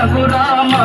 రఘురామా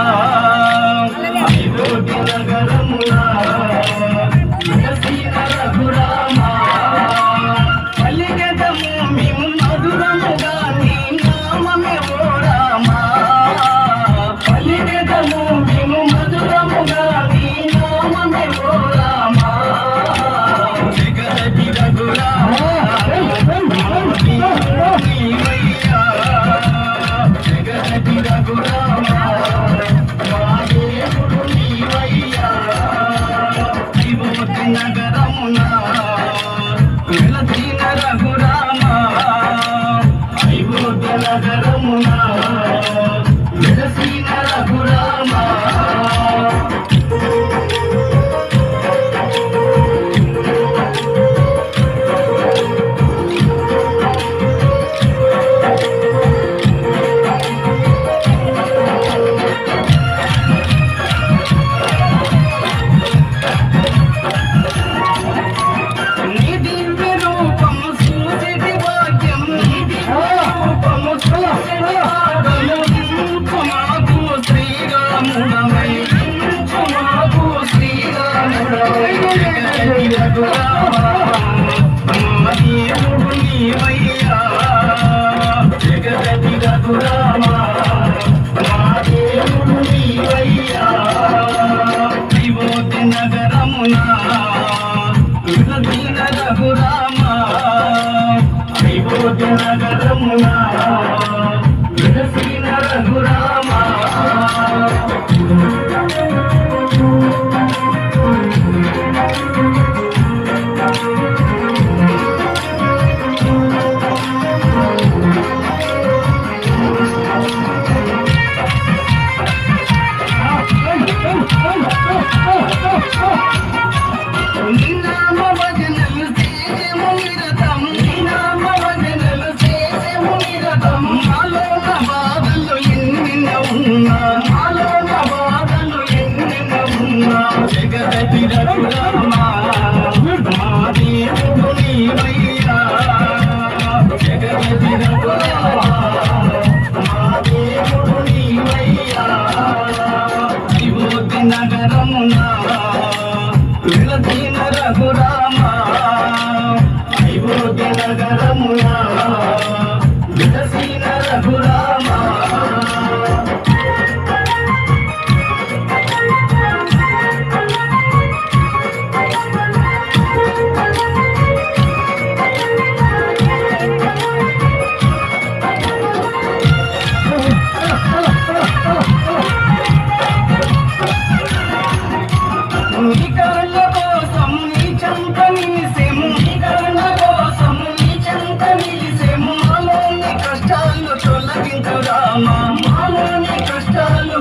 నగరమునా? విరసిన రఘురామా? నిన్న భజనం తేజము నిరతం. జగదతి రఘురామా కరుణ కోసం నీ చెంత నిలిసెము నీ కరుణ కోసం నీ చెంత నిలిసెము మాలోని కష్టాలు తొలగించు రామా మాలోని కష్టాలు